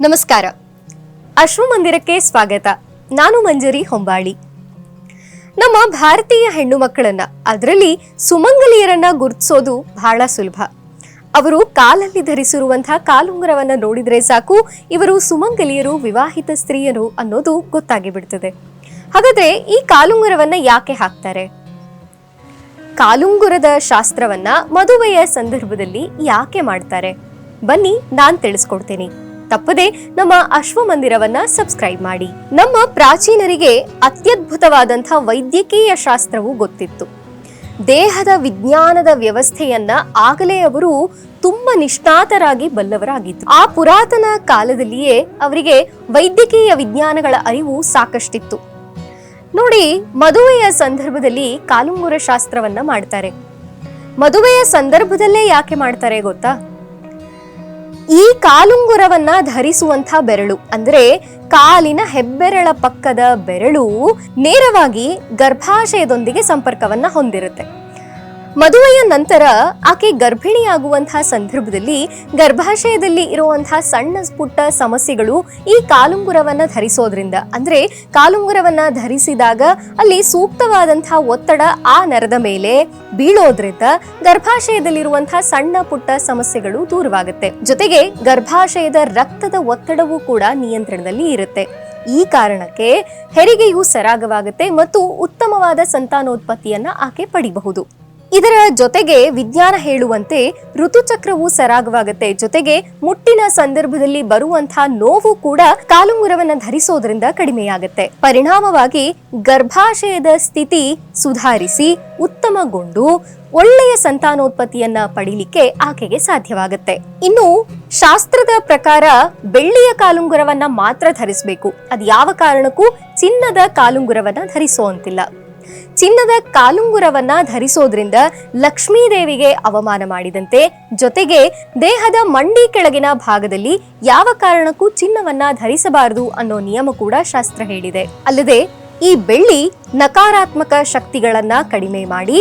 ನಮಸ್ಕಾರ. ಅಶ್ವಮಂದಿರಕ್ಕೆ ಸ್ವಾಗತ. ನಾನು ಮಂಜರಿ ಹೊಂಬಾಳಿ. ನಮ್ಮ ಭಾರತೀಯ ಹೆಣ್ಣು ಮಕ್ಕಳನ್ನ, ಅದರಲ್ಲಿ ಸುಮಂಗಲಿಯರನ್ನ ಗುರುತಿಸೋದು ಬಹಳ ಸುಲಭ. ಅವರು ಕಾಲಲ್ಲಿ ಧರಿಸಿರುವಂತಹ ಕಾಲುಂಗರವನ್ನ ನೋಡಿದ್ರೆ ಸಾಕು, ಇವರು ಸುಮಂಗಲಿಯರು, ವಿವಾಹಿತ ಸ್ತ್ರೀಯರು ಅನ್ನೋದು ಗೊತ್ತಾಗಿ ಬಿಡ್ತದೆ ಹಾಗಾದ್ರೆ ಈ ಕಾಲುಂಗರವನ್ನ ಯಾಕೆ ಹಾಕ್ತಾರೆ? ಕಾಲುಂಗುರದ ಶಾಸ್ತ್ರವನ್ನ ಮದುವೆಯ ಸಂದರ್ಭದಲ್ಲಿ ಯಾಕೆ ಮಾಡ್ತಾರೆ? ಬನ್ನಿ ನಾನು ತಿಳಿಸ್ಕೊಡ್ತೀನಿ. ತಪ್ಪದೆ ನಮ್ಮ ಅಶ್ವಮಂದಿರವನ್ನ ಸಬ್ಸ್ಕ್ರೈಬ್ ಮಾಡಿ. ನಮ್ಮ ಪ್ರಾಚೀನರಿಗೆ ಅತ್ಯದ್ಭುತವಾದಂಥ ವೈದ್ಯಕೀಯ ಶಾಸ್ತ್ರವು ಗೊತ್ತಿತ್ತು. ದೇಹದ ವಿಜ್ಞಾನದ ವ್ಯವಸ್ಥೆಯನ್ನ ಆಗಲೇ ಅವರು ತುಂಬಾ ನಿಷ್ಣಾತರಾಗಿ ಬಲ್ಲವರಾಗಿದ್ದರು. ಆ ಪುರಾತನ ಕಾಲದಲ್ಲಿಯೇ ಅವರಿಗೆ ವೈದ್ಯಕೀಯ ವಿಜ್ಞಾನಗಳ ಅರಿವು ಸಾಕಷ್ಟಿತ್ತು. ನೋಡಿ, ಮದುವೆಯ ಸಂದರ್ಭದಲ್ಲಿ ಕಾಲುಂಗುರ ಶಾಸ್ತ್ರವನ್ನ ಮಾಡ್ತಾರೆ. ಮದುವೆಯ ಸಂದರ್ಭದಲ್ಲೇ ಯಾಕೆ ಮಾಡ್ತಾರೆ ಗೊತ್ತಾ? ಈ ಕಾಲುಂಗುರವನ್ನ ಧರಿಸುವಂತ ಬೆರಳು ಅಂದ್ರೆ ಕಾಲಿನ ಹೆಬ್ಬೆರಳ ಪಕ್ಕದ ಬೆರಳು ನೇರವಾಗಿ ಗರ್ಭಾಶಯದೊಂದಿಗೆ ಸಂಪರ್ಕವನ್ನ ಹೊಂದಿರುತ್ತೆ. ಮದುವೆಯ ನಂತರ ಆಕೆ ಗರ್ಭಿಣಿಯಾಗುವಂತಹ ಸಂದರ್ಭದಲ್ಲಿ ಗರ್ಭಾಶಯದಲ್ಲಿ ಇರುವಂತಹ ಸಣ್ಣ ಪುಟ್ಟ ಸಮಸ್ಯೆಗಳು ಈ ಕಾಲುಂಗುರವನ್ನ ಧರಿಸೋದ್ರಿಂದ. ಅಂದ್ರೆ ಕಾಲುಂಗುರವನ್ನ ಧರಿಸಿದಾಗ ಅಲ್ಲಿ ಸೂಕ್ತವಾದಂತಹ ಒತ್ತಡ ಆ ನರದ ಮೇಲೆ ಬೀಳೋದ್ರಿಂದ ಗರ್ಭಾಶಯದಲ್ಲಿರುವಂತಹ ಸಣ್ಣ ಪುಟ್ಟ ಸಮಸ್ಯೆಗಳು ದೂರವಾಗುತ್ತೆ. ಜೊತೆಗೆ ಗರ್ಭಾಶಯದ ರಕ್ತದ ಒತ್ತಡವೂ ಕೂಡ ನಿಯಂತ್ರಣದಲ್ಲಿ ಇರುತ್ತೆ. ಈ ಕಾರಣಕ್ಕೆ ಹೆರಿಗೆಯು ಸರಾಗವಾಗುತ್ತೆ ಮತ್ತು ಉತ್ತಮವಾದ ಸಂತಾನೋತ್ಪತ್ತಿಯನ್ನ ಆಕೆ ಪಡಿಬಹುದು. ಇದರ ಜೊತೆಗೆ ವಿಜ್ಞಾನ ಹೇಳುವಂತೆ ಋತುಚಕ್ರವು ಸರಾಗವಾಗುತ್ತೆ. ಜೊತೆಗೆ ಮುಟ್ಟಿನ ಸಂದರ್ಭದಲ್ಲಿ ಬರುವಂತಹ ನೋವು ಕೂಡ ಕಾಲುಂಗುರವನ್ನ ಧರಿಸೋದ್ರಿಂದ ಕಡಿಮೆಯಾಗುತ್ತೆ. ಪರಿಣಾಮವಾಗಿ ಗರ್ಭಾಶಯದ ಸ್ಥಿತಿ ಸುಧಾರಿಸಿ ಉತ್ತಮಗೊಂಡು ಒಳ್ಳೆಯ ಸಂತಾನೋತ್ಪತ್ತಿಯನ್ನ ಪಡೀಲಿಕ್ಕೆ ಆಕೆಗೆ ಸಾಧ್ಯವಾಗುತ್ತೆ. ಇನ್ನು ಶಾಸ್ತ್ರದ ಪ್ರಕಾರ ಬೆಳ್ಳಿಯ ಕಾಲುಂಗುರವನ್ನ ಮಾತ್ರ ಧರಿಸಬೇಕು. ಅದು ಯಾವ ಕಾರಣಕ್ಕೂ ಚಿನ್ನದ ಕಾಲುಂಗುರವನ್ನ ಧರಿಸುವಂತಿಲ್ಲ. ಚಿನ್ನದ ಕಾಲುಂಗುರವನ್ನ ಧರಿಸೋದ್ರಿಂದ ಲಕ್ಷ್ಮೀದೇವಿಗೆ ಅವಮಾನ ಮಾಡಿದಂತೆ, ಜೊತೆಗೆ ದೇಹದ ಮಂಡಿ ಕೆಳಗಿನ ಭಾಗದಲ್ಲಿ ಯಾವ ಕಾರಣಕ್ಕೂ ಚಿನ್ನವನ್ನ ಧರಿಸಬಾರದು ಅನ್ನೋ ನಿಯಮ ಕೂಡ ಶಾಸ್ತ್ರ ಹೇಳಿದೆ. ಅಲ್ಲದೆ, ಈ ಬೆಳ್ಳಿ ನಕಾರಾತ್ಮಕ ಶಕ್ತಿಗಳನ್ನ ಕಡಿಮೆ ಮಾಡಿ,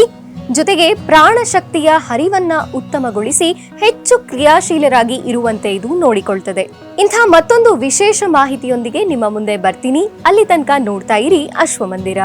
ಜೊತೆಗೆ ಪ್ರಾಣ ಶಕ್ತಿಯ ಹರಿವನ್ನ ಉತ್ತಮಗೊಳಿಸಿ ಹೆಚ್ಚು ಕ್ರಿಯಾಶೀಲರಾಗಿ ಇರುವಂತೆ ಇದು ನೋಡಿಕೊಳ್ತದೆ. ಇಂಥ ಮತ್ತೊಂದು ವಿಶೇಷ ಮಾಹಿತಿಯೊಂದಿಗೆ ನಿಮ್ಮ ಮುಂದೆ ಬರ್ತೀನಿ. ಅಲ್ಲಿ ತನಕ ನೋಡ್ತಾ ಇರಿ ಅಶ್ವಮಂದಿರ.